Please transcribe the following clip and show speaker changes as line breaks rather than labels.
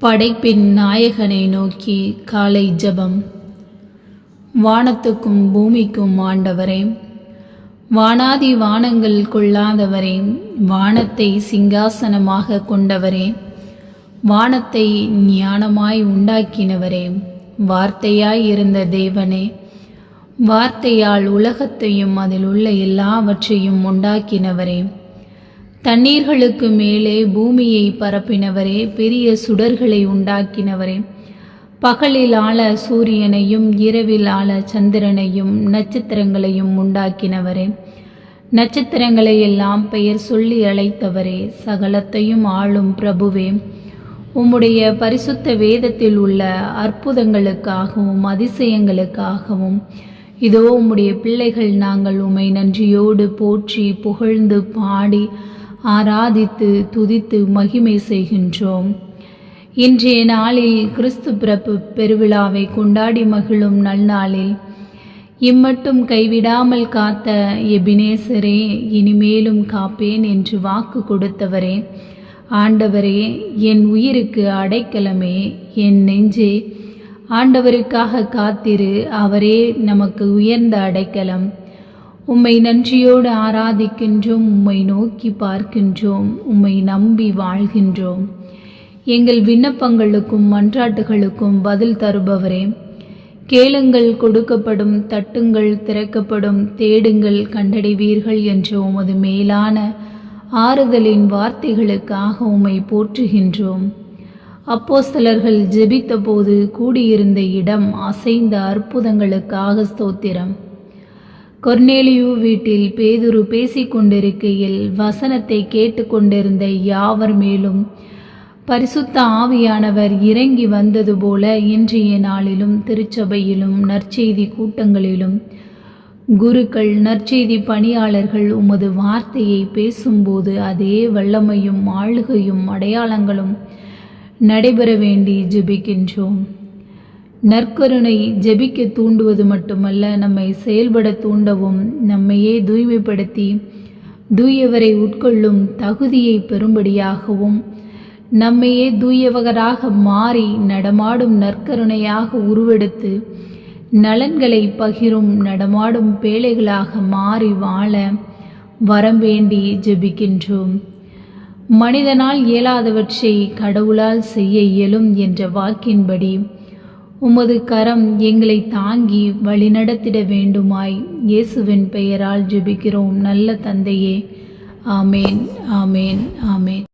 படைப்பின் நாயகனை நோக்கி காலை ஜெபம். வானத்துக்கும் பூமிக்கும் ஆண்டவரே வானாதி வானங்கள் கொள்ளாதவரே வானத்தை சிங்காசனமாக கொண்டவரே வானத்தை ஞானமாய் உண்டாக்கினவரே வார்த்தையாய் இருந்த தேவனே வார்த்தையால் உலகத்தையும் அதில் உள்ள எல்லாவற்றையும் உண்டாக்கினவரே. தண்ணீர்களுக்கு மேலே பூமியை பரப்பினவரே பெரிய சுடர்களை உண்டாக்கினவரே. பகலில் ஆள சூரியனையும் இரவில் ஆள சந்திரனையும் நட்சத்திரங்களையும் உண்டாக்கினவரே. நட்சத்திரங்களை எல்லாம் பெயர் சொல்லி அழைத்தவரே சகலத்தையும் ஆளும் பிரபுவே. உம்முடைய பரிசுத்த வேதத்தில் உள்ள அற்புதங்களுக்காகவும் அதிசயங்களுக்காகவும் இதோ உம்முடைய பிள்ளைகள் நாங்கள் உம்மை நன்றியோடு போற்றி புகழ்ந்து பாடி ஆராதித்து துதித்து மகிமை செய்கின்றோம். இன்றைய நாளில் கிறிஸ்து பிறப்பு பெருவிழாவை கொண்டாடி மகிழும் நல்நாளில் இம்மட்டும் கைவிடாமல் காத்த எபினேசரே இனிமேலும் காப்பேன் என்று வாக்கு கொடுத்தவரே. ஆண்டவரே என் உயிருக்கு அடைக்கலமே என் நெஞ்சே. ஆண்டவருக்காக காத்திரு அவரே நமக்கு உயர்ந்த அடைக்கலம். உம்மை நன்றியோடு ஆராதிக்கின்றோம் உம்மை நோக்கி பார்க்கின்றோம் உம்மை நம்பி வாழ்கின்றோம். எங்கள் விண்ணப்பங்களுக்கும் மன்றாட்டுகளுக்கும் பதில் தருபவரே. கேளுங்கள் கொடுக்கப்படும் தட்டுங்கள் திறக்கப்படும் தேடுங்கள் கண்டடைவீர்கள் என்ற உமது மேலான ஆறுதலின் வார்த்தைகளுக்காக உம்மை போற்றுகின்றோம். அப்போஸ்தலர்கள் ஜெபித்தபோது கூடியிருந்த இடம் அசைந்த அற்புதங்களுக்காக ஸ்தோத்திரம். கொர்னேலியு வீட்டில் பேதுரு பேசிக்கொண்டிருக்கையில் வசனத்தை கேட்டுக்கொண்டிருந்த யாவர் மேலும் பரிசுத்த ஆவியானவர் இறங்கி வந்தது போல இன்றைய நாளிலும் திருச்சபையிலும் நற்செய்தி கூட்டங்களிலும் குருக்கள் நற்செய்தி பணியாளர்கள் உமது வார்த்தையை பேசும்போது அதே வல்லமையும் ஆளுகையும் அடையாளங்களும் நடைபெற வேண்டி ஜெபிக்கின்றோம். நற்கருணை ஜெபிக்க தூண்டுவது மட்டுமல்ல நம்மை செயல்பட தூண்டவும் நம்மையே தூய்மைப்படுத்தி தூயவரை உட்கொள்ளும் தகுதியை பெறும்படியாகவும் நம்மையே தூயவகராக மாறி நடமாடும் நற்கருணையாக உருவெடுத்து நலன்களை பகிரும் நடமாடும் பேழைகளாக மாறி வாழ வரம் வேண்டி ஜெபிக்கின்றோம். மனிதனால் இயலாதவற்றை கடவுளால் செய்ய இயலும் என்ற வாக்கின்படி உமது கரம் எங்களை தாங்கி வழிநடத்திட வேண்டுமாய் இயேசுவின் பெயரால் ஜெபிக்கிறோம். நல்ல தந்தையே. ஆமேன் ஆமேன் ஆமேன்.